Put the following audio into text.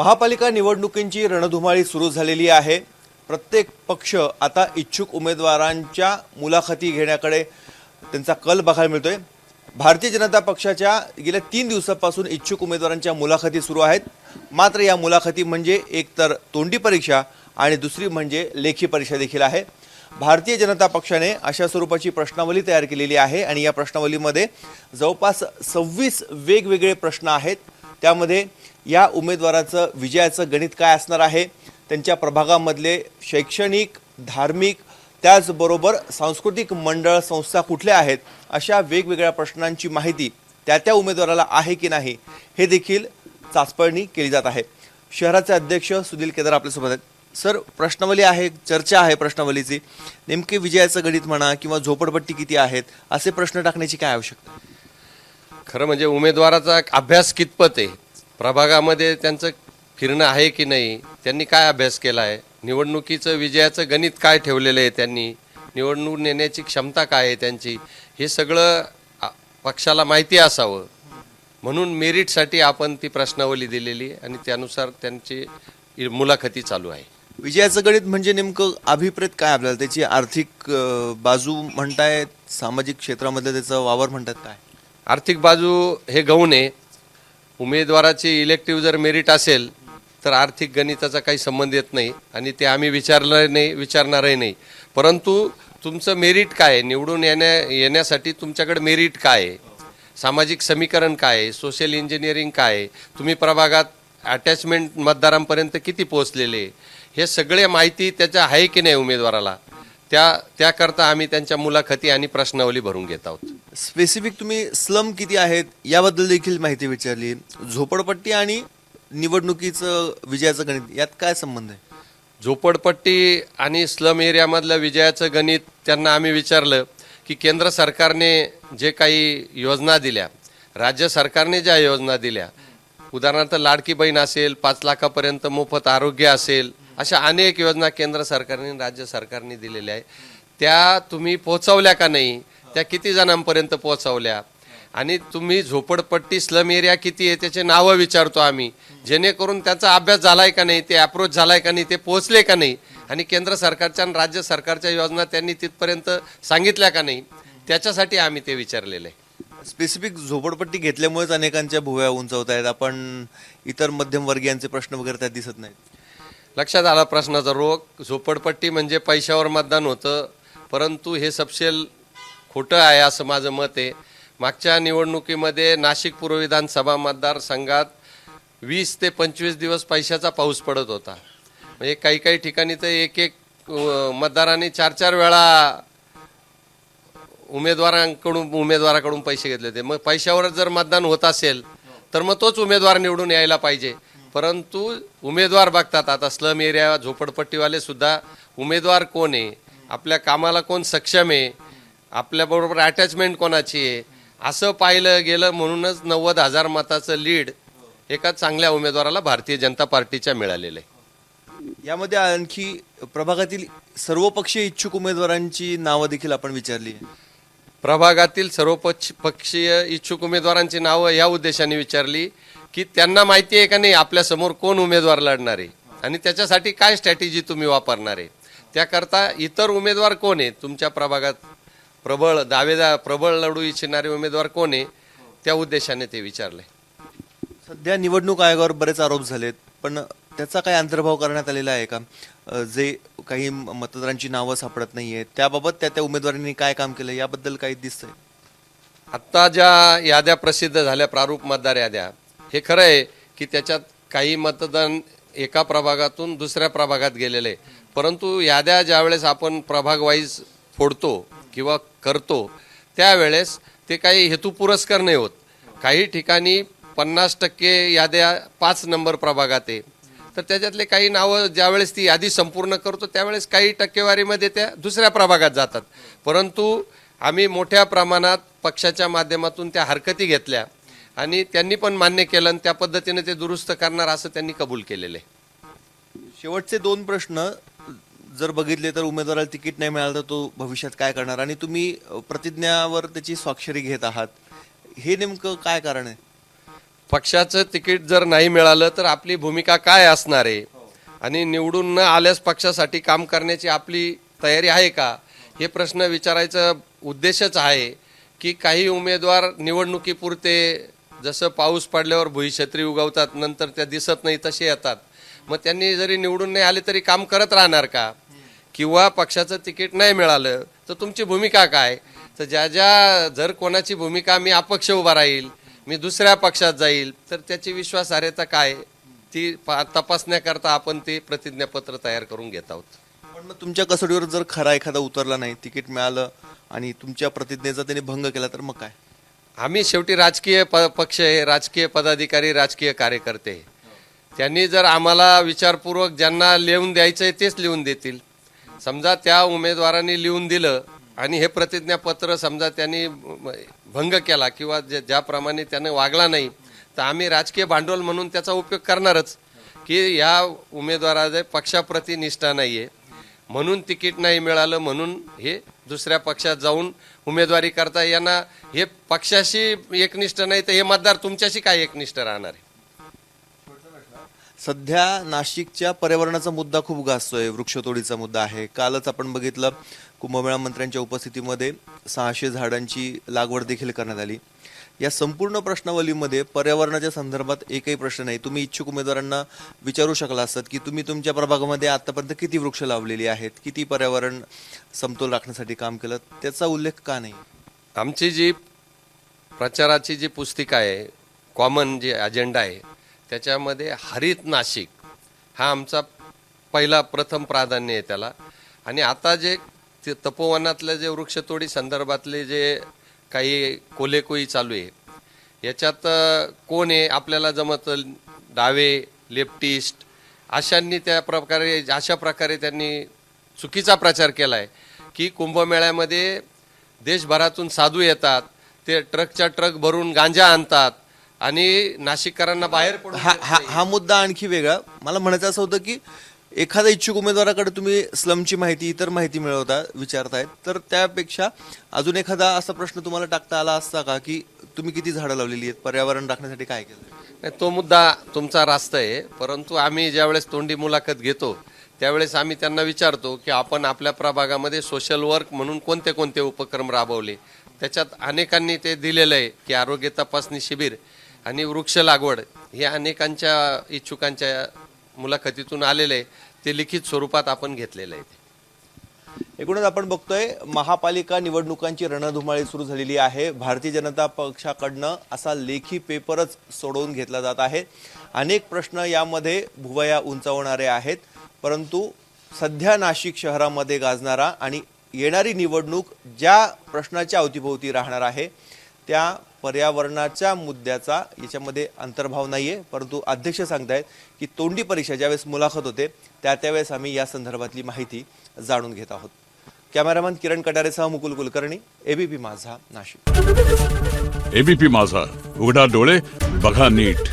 महापालिका निवडणुकींची रणधुमाळी सुरू झालेली आहे. प्रत्येक पक्ष आता इच्छुक उमेदवारांच्या मुलाखती घेण्याकडे त्यांचा कल बघायला मिळतोय. भारतीय जनता पक्षाच्या गेल्या तीन दिवसापासून इच्छुक उमेदवारांच्या मुलाखती सुरू आहेत. मात्र या मुलाखती म्हणजे एकतर तोंडी परीक्षा आणि दुसरी म्हणजे लेखी परीक्षा देखील आहे. भारतीय जनता पक्षाने अशा स्वरूपाची प्रश्नावली तयार केलेली आहे आणि या प्रश्नावलीमध्ये जवळपास सव्वीस वेगवेगळे प्रश्न आहेत. त्यामध्ये या उमेदवाराचं विजयाचं गणित काय असणार आहे? त्यांच्या प्रभागामधले शैक्षणिक धार्मिक त्याचबरोबर सांस्कृतिक मंडळ संस्था कुठल्या आहेत? अशा वेगवेगळ्या प्रश्नांची माहिती त्या त्या उमेदवाराला आहे की नाही हे देखील चाचपळणी केली जात आहे. शहराचे अध्यक्ष सुनील केदार आपल्यासोबत आहेत. सर प्रश्नावली आहे चर्चा आहे प्रश्नावलीची. नेमके विजयाचं गणित म्हणा किंवा झोपडपट्टी किती आहेत असे प्रश्न टाकण्याची काय आवश्यकता खरं म्हणजे उमेदवाराचा अभ्यास कितपत आहे प्रभागामध्ये त्यांचं फिरणं आहे की नाही त्यांनी काय अभ्यास केला आहे निवडणुकीचं विजयाचं गणित काय ठेवलेलं आहे त्यांनी निवडणूक नेण्याची क्षमता काय आहे त्यांची हे सगळं पक्षाला माहिती असावं. म्हणून मेरिटसाठी आपण ती प्रश्नावली दिलेली आणि त्यानुसार त्यांची मुलाखती चालू आहे. विजयाचं गणित म्हणजे नेमकं अभिप्रेत काय आपल्याला? त्याची आर्थिक बाजू म्हणतायत सामाजिक क्षेत्रामध्ये त्याचा वावर म्हणतात काय? आर्थिक बाजू हे गौण आहे. उमेदवाराची इलेक्टिव्ह जर मेरिट असेल तर आर्थिक गणिताचा काही संबंध येत नाही आणि ते आम्ही विचारलं नाही विचारणारही नाही. परंतु तुमचं मेरिट काय आहे? निवडून येण्या येण्यासाठी तुमच्याकडे मेरिट काय आहे? सामाजिक समीकरण काय आहे? सोशल इंजिनिअरिंग काय आहे? तुम्ही प्रभागात अटॅचमेंट मतदारांपर्यंत किती पोहोचलेले हे सगळे माहिती त्याच्या आहे की नाही उमेदवाराला? त्या त्याकरता आम्ही त्यांच्या मुलाखती आणि प्रश्नावली भरून घेत आहोत. स्पेसिफिक तुम्ही स्लम किती आहेत याबद्दल देखील माहिती विचारली. झोपडपट्टी आणि निवडणुकीचं विजयाचं गणित यात काय संबंध आहे? झोपडपट्टी आणि स्लम एरियामधलं विजयाचं गणित त्यांना आम्ही विचारलं की केंद्र सरकारने जे काही योजना दिल्या राज्य सरकारने ज्या योजना दिल्या उदाहरणार्थ लाडकी बहीण असेल पाच लाखापर्यंत मोफत आरोग्य असेल अशा अनेक योजना केंद्र सरकारने राज्य सरकारने दिलेल्या आहे त्या तुम्ही पोहोचवल्या का नाही त्या किती जणांपर्यंत पोहोचवल्या? आणि तुम्ही झोपडपट्टी स्लम एरिया किती आहे त्याचे नावं विचारतो आम्ही. जेणेकरून त्याचा अभ्यास झालाय का नाही ते अप्रोच झालाय का नाही ते पोहोचले का नाही? आणि केंद्र सरकारच्या आणि राज्य सरकारच्या योजना त्यांनी तिथपर्यंत सांगितल्या का नाही? त्याच्यासाठी आम्ही ते विचारलेलं. आहे स्पेसिफिक झोपडपट्टी घेतल्यामुळेच अनेकांच्या भुवया उंचावत आहेत. आपण इतर मध्यमवर्गीयांचे प्रश्न वगैरे त्यात दिसत नाहीत. लक्षात आला प्रश्नाचा रोग. झोपडपट्टी म्हणजे पैशावर मतदान होतं. परंतु हे सपशेल खोटं आहे असं माझं मत आहे. मागच्या निवडणुकीमध्ये नाशिक पूर्व विधानसभा मतदारसंघात वीस ते पंचवीस दिवस पैशाचा पाऊस पडत होता. म्हणजे काही काही ठिकाणी तर एक एक मतदारांनी चार चार वेळा उमेदवारांकडून उमेदवाराकडून पैसे घेतले होते. मग पैशावर जर मतदान होत असेल तर मग तोच उमेदवार निवडून यायला पाहिजे. परंतु उमेदवार बघतात आता स्लम एरिया झोपडपट्टीवाले सुद्धा उमेदवार कोण आहे? आपल्या कामाला कोण सक्षम आहे? आपल्याबरोबर अटॅचमेंट कोणाची आहे? असं पाहिलं गेलं म्हणूनच नव्वद हजार मताचं लीड एका चांगल्या उमेदवाराला भारतीय जनता पार्टीच्या मिळालेलं. आहे यामध्ये आणखी प्रभागातील सर्वपक्षीय इच्छुक उमेदवारांची नावं देखील आपण विचारली. प्रभागातील सर्व पक्ष पक्षीय इच्छुक उमेदवारांची नावं या उद्देशाने विचारली की त्यांना माहिती आहे का नाही आपल्यासमोर कोण उमेदवार लढणार? आहे आणि त्याच्यासाठी काय स्ट्रॅटेजी तुम्ही वापरणार आहे? त्याकरता इतर उमेदवार कोण आहे? तुमच्या प्रभागात प्रबळ दावेदार प्रबळ लढू इच्छिणारे उमेदवार कोण आहे त्या उद्देशाने ते विचारले. सध्या निवडणूक आयोगावर बरेच आरोप झालेत पण त्याचा काही अंतर्भाव करण्यात आलेला आहे का? जे काही मतदारांची नावं सापडत नाहीये त्याबाबत त्या त्या उमेदवारांनी काय काम केलं याबद्दल काही दिसतंय? आत्ता ज्या याद्या प्रसिद्ध झाल्या प्रारूप मतदार याद्या हे खरं आहे की त्याच्यात काही मतदान एका प्रभागातून दुसऱ्या प्रभागात गेलेले परंतु याद्या ज्यावेळेस आपण प्रभाग वाईज फोडतो किंवा करतो त्यावेळेस ते काही हेतू पुरस्कार नाही होत. काही ठिकाणी पन्नास टक्के याद्या पाच नंबर प्रभागात आहे. तर त्याच्यातले काही नावं ज्यावेळेस ती यादी संपूर्ण करतो त्यावेळेस काही टक्केवारीमध्ये त्या दुसऱ्या प्रभागात जातात. परंतु आम्ही मोठ्या प्रमाणात पक्षाच्या माध्यमातून त्या हरकती घेतल्या आणि त्यांनी पण मान्य केलं आणि त्या पद्धतीने ते दुरुस्त करणार असं त्यांनी कबूल केलेलं आहे. शेवटचे दोन प्रश्न जर बघितले तर उमेदवाराला तिकीट नाही मिळालं तर तो भविष्यात काय करणार? आणि तुम्ही प्रतिज्ञावर त्याची स्वाक्षरी घेत आहात. हे नेमकं काय कारण आहे? पक्षाचं तिकीट जर नाही मिळालं तर आपली भूमिका काय असणार आहे? आणि निवडून न आल्यास पक्षासाठी काम करण्याची आपली तयारी आहे का? हे प्रश्न विचारायचा उद्देशच आहे की काही उमेदवार निवडणुकीपुरते जसं पाऊस पडल्यावर भुईछत्री उगवतात नंतर त्या दिसत नाही तसे येतात. मग त्यांनी जरी निवडून नाही आले तरी काम करत राहणार का? किंवा पक्षाचं तिकीट नाही मिळालं तर तुमची भूमिका काय? तर ज्या ज्या जर कोणाची भूमिका मी अपक्ष उभा राहील मी दुसऱ्या पक्षात जाईल तर त्याची विश्वासार्हता काय? ती तपासण्याकरता आपण ते प्रतिज्ञापत्र तयार करून घेत आहोत. पण मग तुमच्या कसोटीवर जर खरा एखादा उतरला नाही तिकीट मिळालं आणि तुमच्या प्रतिज्ञेचा त्यांनी भंग केला तर मग काय? आम्ही शेवटी राजकीय प पक्ष आहे राजकीय पदाधिकारी राजकीय कार्यकर्ते. त्यांनी जर आम्हाला विचारपूर्वक ज्यांना लिहून द्यायचं आहे तेच लिहून देतील. समजा त्या उमेदवारांनी लिहून दिलं आणि हे प्रतिज्ञापत्र समजा त्यांनी भंग केला किंवा ज्याप्रमाणे त्यानं वागला नाही तर आम्ही राजकीय भांडवल म्हणून त्याचा उपयोग करणारच. की या उमेदवाराचे पक्षाप्रती निष्ठा नाही आहे म्हणून तिकीट नाही मिळालं म्हणून हे दुसऱ्या पक्षात जाऊन उमेदवारी करता यांना हे पक्षाशी एकनिष्ठ नाही तर हे मतदार तुमच्याशी काय एकनिष्ठ राहणार आहे? सध्या नाशिकच्या पर्यावरणाचा मुद्दा खूप गाजतोय वृक्षतोडीचा मुद्दा आहे. कालच आपण बघितलं कुंभमेळा मंत्र्यांच्या उपस्थितीमध्ये सहाशे झाडांची लागवड देखील करण्यात आली. या संपूर्ण प्रश्नावलीमध्ये पर्यावरणाच्या संदर्भात एकही प्रश्न नाही. तुम्ही इच्छुक उमेदवारांना विचारू शकला असतात की तुम्ही तुमच्या प्रभागामध्ये आतापर्यंत किती वृक्ष लावलेली आहेत किती पर्यावरण समतोल राखण्यासाठी काम केलं त्याचा उल्लेख का नाही? आमची जी प्रचाराची जी पुस्तिका आहे कॉमन जे अजेंडा आहे त्याच्यामध्ये हरित नाशिक हा आमचा पहिला प्रथम प्राधान्य आहे त्याला. आणि आता जे ते जे वृक्षतोडी संदर्भातले जे काही कोलेकोई चालू आहे याच्यात कोण आहे आपल्याला जमत डावे लेफ्टिस्ट अशांनी त्या प्रकारे अशा प्रकारे त्यांनी चुकीचा प्रचार केला आहे की कुंभमेळ्यामध्ये देशभरातून साधू येतात ते ट्रकच्या ट्रक भरून गांजा आणतात आणि नाशिककरांना बाहेर पडून हा हा हा मुद्दा आणखी वेगळा. मला म्हणायचं असं होतं की एखाद्या इच्छुक उमेदवाराकडे तुम्ही स्लमची माहिती इतर माहिती मिळवता विचारतायत. तर त्यापेक्षा अजून एखादा असा प्रश्न तुम्हाला टाकता आला असता का की तुम्ही किती झाडं लावलेली आहेत? पर्यावरण राखण्यासाठी काय केलं? नाही, तो मुद्दा तुमचा रास्त आहे. परंतु आम्ही ज्यावेळेस तोंडी मुलाखत घेतो त्यावेळेस आम्ही त्यांना विचारतो की आपण आपल्या प्रभागामध्ये सोशल वर्क म्हणून कोणते कोणते उपक्रम राबवले? त्याच्यात अनेकांनी ते दिलेलं आहे की आरोग्य तपासणी शिबिर. आणि वृक्ष लागवड हे अनेकांच्या इच्छुकांच्या मुलाखतीतून आलेलं आहे. ते लिखित स्वरूपात आपण घेतलेलं आहे एकूणच आपण बघतोय महापालिका निवडणुकांची रणधुमाळी सुरू झालेली आहे. भारतीय जनता पक्षाकडनं असा लेखी पेपरच सोडवून घेतला जात आहे. अनेक प्रश्न यामध्ये भुवया उंचावणारे आहेत. परंतु सध्या नाशिक शहरामध्ये गाजणारा आणि येणारी निवडणूक ज्या प्रश्नाच्या अवतीभोवती राहणार आहे त्या पर्यावरणाच्या मुद्द्याचा याच्यामध्ये अंतर्भाव नाही आहे परंतु अध्यक्ष सांगतायत की तोंडी परीक्षा ज्यावेळेस मुलाखत होते त्या त्यावेळेस आम्ही या संदर्भातली माहिती जाणून घेत आहोत. कॅमेरामॅन किरण कटारेसह मुकुल कुलकर्णी एबीपी माझा नाशिक. एबीपी माझा उघडा डोळे बघा नीट.